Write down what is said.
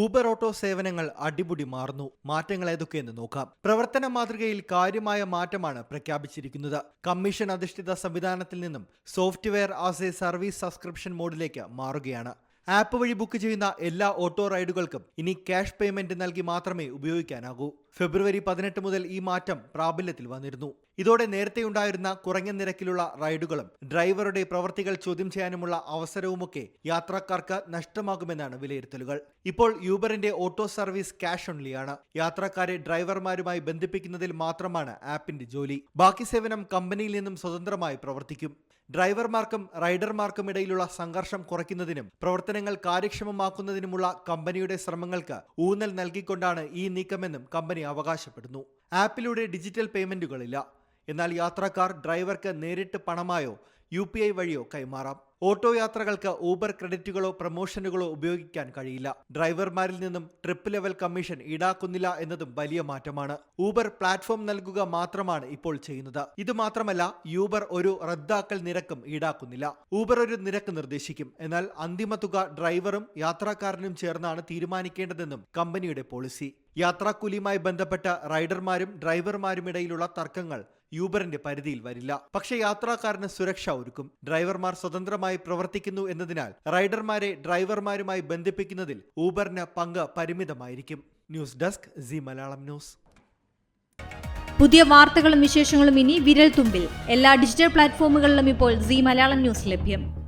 Uber auto സേവനങ്ങൾ അടിമുടി മാറുന്നു. മാറ്റങ്ങൾ ഏതൊക്കെയെന്ന് നോക്കാം. പ്രവർത്തന മാതൃകയിൽ കാര്യമായ മാറ്റമാണ് പ്രഖ്യാപിച്ചിരിക്കുന്നത്. കമ്മീഷൻ അധിഷ്ഠിത സംവിധാനത്തിൽ നിന്നും software as a service subscription മോഡിലേക്ക് മാറുകയാണ്. ആപ്പ് വഴി ബുക്ക് ചെയ്യുന്ന എല്ലാ ഓട്ടോ റൈഡുകൾക്കും ഇനി ക്യാഷ് പേയ്മെന്റ് നൽകി മാത്രമേ ഉപയോഗിക്കാനാകൂ. ഫെബ്രുവരി പതിനെട്ട് മുതൽ ഈ മാറ്റം പ്രാബല്യത്തിൽ വന്നിരുന്നു. ഇതോടെ നേരത്തെയുണ്ടായിരുന്ന കുറഞ്ഞ നിരക്കിലുള്ള റൈഡുകളും ഡ്രൈവറുടെ പ്രവൃത്തികൾ ചോദ്യം ചെയ്യാനുമുള്ള അവസരവുമൊക്കെ യാത്രക്കാർക്ക് നഷ്ടമാകുമെന്നാണ് വിലയിരുത്തലുകൾ. ഇപ്പോൾ യൂബറിന്റെ ഓട്ടോ സർവീസ് ക്യാഷ് ഓൺലിയാണ്. യാത്രക്കാരെ ഡ്രൈവർമാരുമായി ബന്ധിപ്പിക്കുന്നതിൽ മാത്രമാണ് ആപ്പിന്റെ ജോലി. ബാക്കി സേവനം കമ്പനിയിൽ നിന്നും സ്വതന്ത്രമായി പ്രവർത്തിക്കും. ഡ്രൈവർമാർക്കും റൈഡർമാർക്കും ഇടയിലുള്ള സംഘർഷം കുറയ്ക്കുന്നതിനും പ്രവർത്തനങ്ങൾ കാര്യക്ഷമമാക്കുന്നതിനുമുള്ള കമ്പനിയുടെ ശ്രമങ്ങൾക്ക് ഊന്നൽ നൽകിക്കൊണ്ടാണ് ഈ നീക്കമെന്നും കമ്പനി അവകാശപ്പെടുന്നു. ആപ്പിലൂടെ ഡിജിറ്റൽ പേയ്മെന്റുകളില്ല. എന്നാൽ യാത്രക്കാർ ഡ്രൈവർക്ക് നേരിട്ട് പണമായോ യു പി ഐ വഴിയോ കൈമാറാം. ഓട്ടോ യാത്രകൾക്ക് ഊബർ ക്രെഡിറ്റുകളോ പ്രമോഷനുകളോ ഉപയോഗിക്കാൻ കഴിയില്ല. ഡ്രൈവർമാരിൽ നിന്നും ട്രിപ്പ് ലെവൽ കമ്മീഷൻ ഈടാക്കുന്നില്ല എന്നതും വലിയ മാറ്റമാണ്. ഊബർ പ്ലാറ്റ്ഫോം നൽകുക മാത്രമാണ് ഇപ്പോൾ ചെയ്യുന്നത്. ഇത് മാത്രമല്ല യൂബർ ഒരു റദ്ദാക്കൽ നിരക്കും ഈടാക്കുന്നില്ല. ഊബർ ഒരു നിരക്ക് നിർദ്ദേശിക്കും. എന്നാൽ അന്തിമ തുക ഡ്രൈവറും യാത്രക്കാരനും ചേർന്നാണ് തീരുമാനിക്കേണ്ടതെന്നും കമ്പനിയുടെ പോളിസി. യാത്രാക്കൂലിയുമായി ബന്ധപ്പെട്ട റൈഡർമാരും ഡ്രൈവർമാരും ഇടയിലുള്ള തർക്കങ്ങൾ യൂബറിന്റെ പരിധിയിൽ വരില്ല. പക്ഷേ യാത്രക്കാരന് സുരക്ഷ ഒരുക്കും. ഡ്രൈവർമാർ സ്വതന്ത്രമായി പ്രവർത്തിക്കുന്നു എന്നതിനാൽ റൈഡർമാരെ ഡ്രൈവർമാരുമായി ബന്ധിപ്പിക്കുന്നതിൽ ഊബറിന് പങ്ക് പരിമിതമായിരിക്കും. News desk Zee Malayalam news. പുതിയ വാർത്തകളും വിശേഷങ്ങളും ഇനി വിരൽ തുമ്പിൽ എല്ലാ ഡിജിറ്റൽ പ്ലാറ്റ്ഫോമുകളിലും ഇപ്പോൾ സി മലയാളം ന്യൂസ് ലഭ്യം.